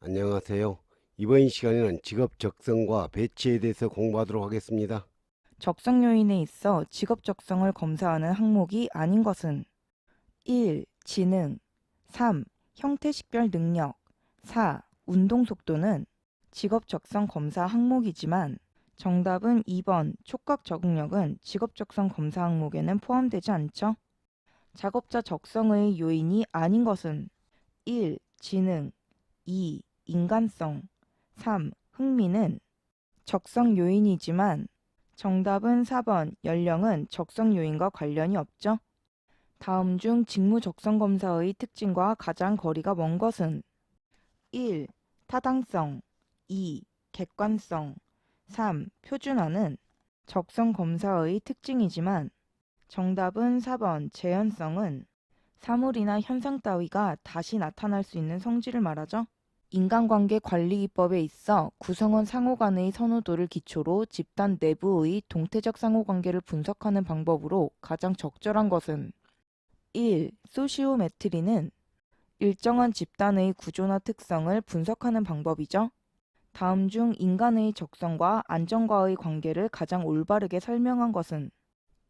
안녕하세요. 이번 시간에는 직업 적성과 배치에 대해서 공부하도록 하겠습니다. 적성 요인에 있어 직업 적성을 검사하는 항목이 아닌 것은 1. 지능 3. 형태 식별 능력 4. 운동 속도는 직업 적성 검사 항목이지만 정답은 2번 촉각 적응력은 직업 적성 검사 항목에는 포함되지 않죠. 작업자 적성의 요인이 아닌 것은 1. 지능 2. 인간성 3. 흥미는 적성 요인이지만 정답은 4번 연령은 적성 요인과 관련이 없죠. 다음 중 직무 적성 검사의 특징과 가장 거리가 먼 것은 1. 타당성 2. 객관성 3. 표준화는 적성 검사의 특징이지만 정답은 4번 재현성은 사물이나 현상 따위가 다시 나타날 수 있는 성질을 말하죠. 인간관계 관리기법에 있어 구성원 상호 간의 선호도를 기초로 집단 내부의 동태적 상호관계를 분석하는 방법으로 가장 적절한 것은 1. 소시오메트리는 일정한 집단의 구조나 특성을 분석하는 방법이죠. 다음 중 인간의 적성과 안정과의 관계를 가장 올바르게 설명한 것은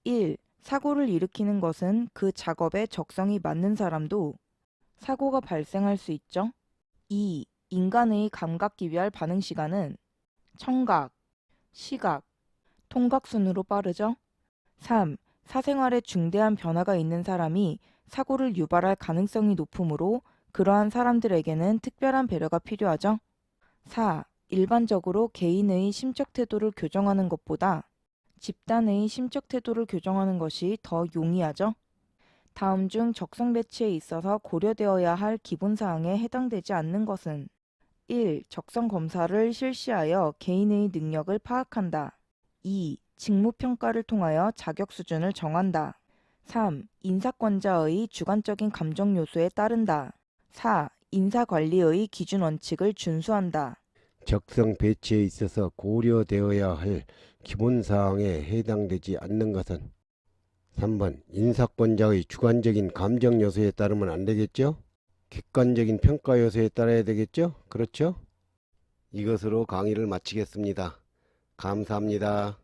1. 사고를 일으키는 것은 그 작업에 적성이 맞는 사람도 사고가 발생할 수 있죠. 2. 인간의 감각기별 반응 시간은 청각, 시각, 통각 순으로 빠르죠. 3. 사생활에 중대한 변화가 있는 사람이 사고를 유발할 가능성이 높으므로 그러한 사람들에게는 특별한 배려가 필요하죠. 4. 일반적으로 개인의 심적 태도를 교정하는 것보다 집단의 심적 태도를 교정하는 것이 더 용이하죠. 다음 중 적성 배치에 있어서 고려되어야 할 기본 사항에 해당되지 않는 것은 1. 적성 검사를 실시하여 개인의 능력을 파악한다. 2. 직무 평가를 통하여 자격 수준을 정한다. 3. 인사권자의 주관적인 감정 요소에 따른다. 4. 인사 관리의 기준 원칙을 준수한다. 적성 배치에 있어서 고려되어야 할 기본 사항에 해당되지 않는 것은 3번 인사권자의 주관적인 감정 요소에 따르면 안 되겠죠? 객관적인 평가 요소에 따라야 되겠죠? 그렇죠? 이것으로 강의를 마치겠습니다. 감사합니다.